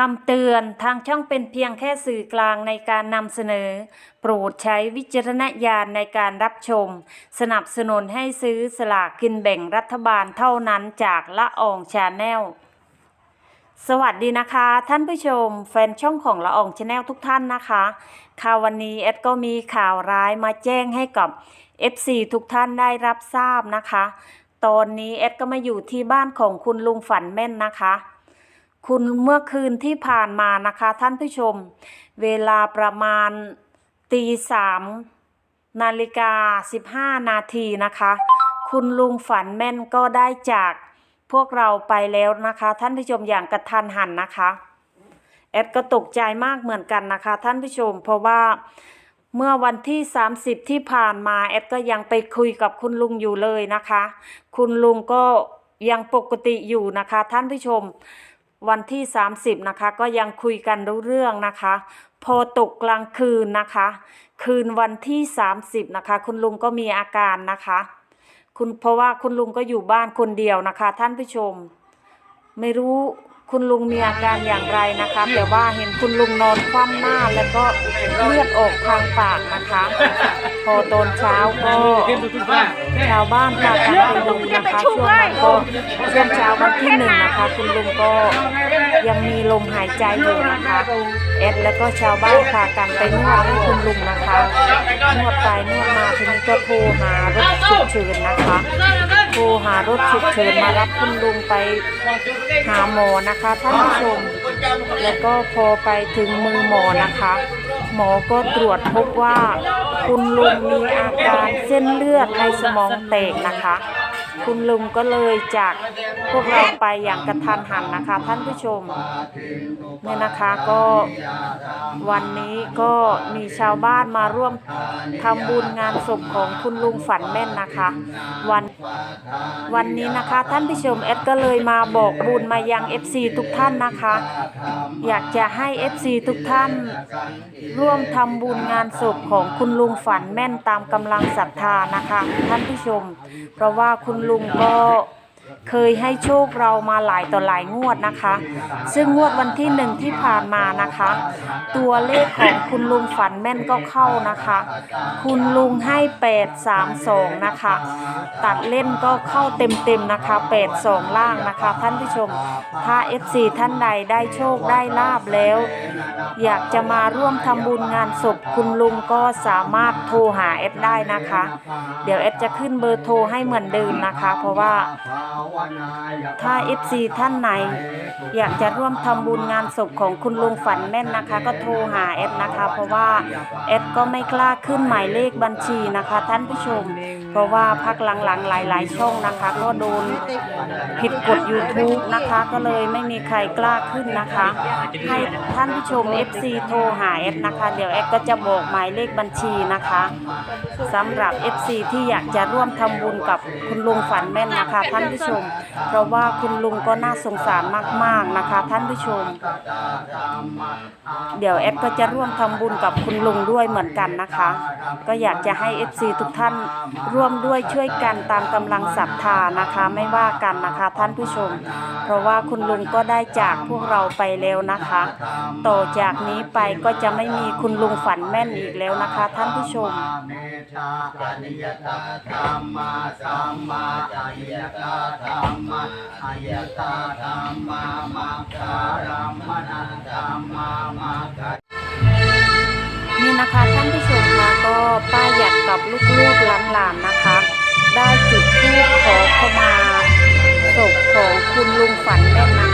คำเตือนทางช่องเป็นเพียงแค่สื่อกลางในการนำเสนอ โปรดใช้วิจารณญาณในการรับชม สนับสนุนให้ซื้อสลากกินแบ่งรัฐบาลเท่านั้นจากละอองชาแนลสวัสดีนะคะ ท่านผู้ชม แฟนช่องของละอองชาแนลทุกท่านนะคะข่าววันนี้เอ็ดก็มีข่าวร้ายมาแจ้งให้กับ FC ทุกท่านได้รับทราบนะคะ ตอนนี้เอ็ดก็มาอยู่ที่บ้านของคุณลุงฝันแม่นนะคะ คุณเมื่อคืนที่ผ่านมานะคะท่านผู้ชม เวลาประมาณตีสามนาฬิกาสิบห้านาทีนะคะ คุณลุงฝันแม่นก็ได้จากพวกเราไปแล้วนะคะ ท่านผู้ชมอย่างกระทันหันนะคะแอดก็ตกใจมากเหมือนกันนะคะ ท่านผู้ชม เพราะว่าเมื่อวันที่ 30 ที่ผ่านมาแอดก็ยังไปคุยกับคุณลุงอยู่เลยนะคะ คุณลุงก็ยังปกติอยู่นะคะ ท่านผู้ชม วันที่ 30 นะคะ ก็ยังคุยกันรู้เรื่องนะคะ พอตกกลางคืนนะคะ คืนวันที่ 30 นะคะ คุณลุงก็มีอาการนะคะ คุณเพราะว่าคุณลุงก็อยู่บ้านคนเดียวนะคะ ท่านผู้ชม ไม่รู้ คุณลุงมีอาการอย่างไรนะคะแต่ว่าเห็นคุณลุงนอนคว่ำหน้าแล้วก็เลือดออกทางปากนะคะ พอตอนเช้าก็ชาวบ้านพากันไปดูนะคะช่วงนั้นก็ช่วงเช้าวันที่หนึ่งนะคะ คุณลุงก็ยังมีลมหายใจอยู่นะคะเอ็ดแล้วก็ชาวบ้านพากันไปนวดให้คุณลุงนะคะนวดไปนวดมาทีนี้ก็โทรหารถฉุกเฉินนะคะ ทรหารถฉุกเฉินมารับคุณลุงไปหาหมอนะคะท่านผู้ชม แล้วก็พอไปถึงมือหมอนะคะ หมอก็ตรวจพบว่า คุณลุงมีอาการเส้นเลือดในสมองแตกนะคะ คุณลุงก็เลยจากพวกเราไปอย่างกระทันหันนะคะ ท่านผู้ชมเนี่ยนะคะก็วันนี้ก็มีชาวบ้านมาร่วมทำบุญงานศพของคุณลุงฝันแม่นนะคะ วันวันนี้นะคะท่านผู้ชมเอดก็เลยมาบอกบุญมายัง FC ทุกท่านนะคะ อยากจะให้ FC ทุกท่าน ร่วมทำบุญงานศพของคุณลุงฝันแม่นตามกำลังศรัทธานะคะ ท่านผู้ชม เพราะว่าคุณลุงก็ เคยให้โชคเรามาหลายต่อหลายงวดนะคะ ซึ่งงวดวันที่หนึ่งที่ผ่านมานะคะ ตัวเลขของคุณลุงฝันแม่นก็เข้านะคะ คุณลุงให้8 3 2นะคะ ตัดเล่นก็เข้าเต็มๆนะคะ8 2ล่างนะคะ ท่านผู้ชม ถ้า FC ท่านใดได้โชคได้ลาบแล้ว อยากจะมาร่วมทำบุญงานศพคุณลุงก็สามารถโทรหาเอดได้นะคะ เดี๋ยวเอดจะขึ้นเบอร์โทรให้เหมือนเดิมนะคะ เพราะว่าถ้า FC ท่านไหน อยากจะร่วมทำบุญงานศพของคุณลุงฝันแม่นนะคะ ก็โทรหาเอดนะคะ เพราะว่าเอดก็ไม่กล้าขึ้นหมายเลขบัญชีนะคะ ท่านผู้ชม เพราะว่าพักหลังๆหลาย ๆ ช่องนะคะ ก็โดนผิดกฎ YouTube นะคะ ก็เลยไม่มีใครกล้าขึ้นนะคะ ให้ท่านผู้ชม FC โทรหาเอดนะคะ เดี๋ยวเอดก็จะบอกหมายเลขบัญชีนะคะสำหรับ FC ที่อยากจะร่วมทำบุญกับคุณลุงฝันแม่นนะคะ ท่านผู้ชมเพราะว่าคุณลุงก็น่าสงสารมากๆนะคะ ท่านผู้ชม เดี๋ยวเอดก็จะร่วมทำบุญกับคุณลุงด้วยเหมือนกันนะคะ ก็อยากจะให้ FC ทุกท่านร่วมด้วยช่วยกันตามกำลังศรัทธานะคะไม่ว่ากันนะคะท่านผู้ชม เพราะว่าคุณลุงก็ได้จากพวกเราไปแล้วนะคะ ต่อจากนี้ไปก็จะไม่มีคุณลุงฝันแม่นอีกแล้วนะคะ ท่านผู้ชมเมชาปนิยตาธรรมาสัมมาจายตาธรรมาอายตาธรรมามังคารัมนันธรรมามังคานี่นะคะท่านผู้ชมนะก็ป้าหยัดกับลูกๆหลานๆนะคะ ได้จุดทูปขอเข้ามาศพของคุณลุงฝันแม่นน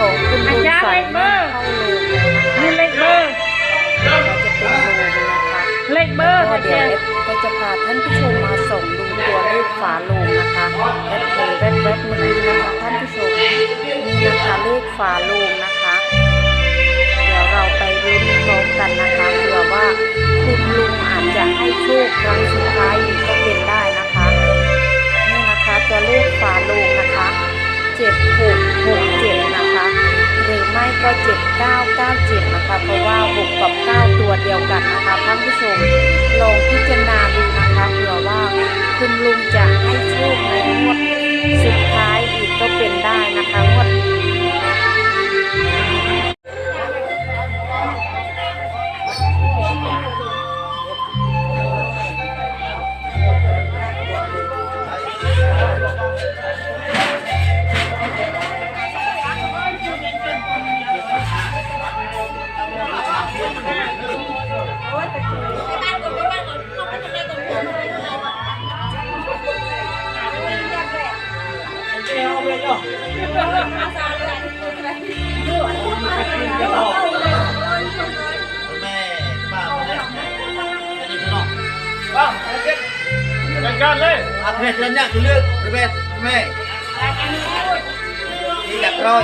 ของคุณลุงสายเข้าโรงแล้วนะคะนี่เลขเบอร์เราจะเป็นโรงนะคะเลขเบอร์ก็ค่ะเดี๋ยวเอฟก็จะพาท่านผู้ชมมาส่งดูตัวเลขฝาโลงนะคะแอดเห็นแวบเมื่อกี้นะคะท่านผู้ชมนี่นะคะเลขฝาโลงนะคะ เดี๋ยวเราไปรุ้นพร้อมกันนะคะเผื่อว่าคุณ จัดการเลย อาเพชรเนี่ยคือเลือกเพชรแม่นี่หลักร้อย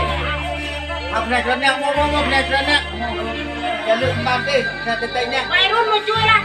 อาเพชรเนี่ยมองมองเพชรเนี่ยอย่าลืมบางทีแต่แต่เนี่ย วัยรุ่นมาช่วยละ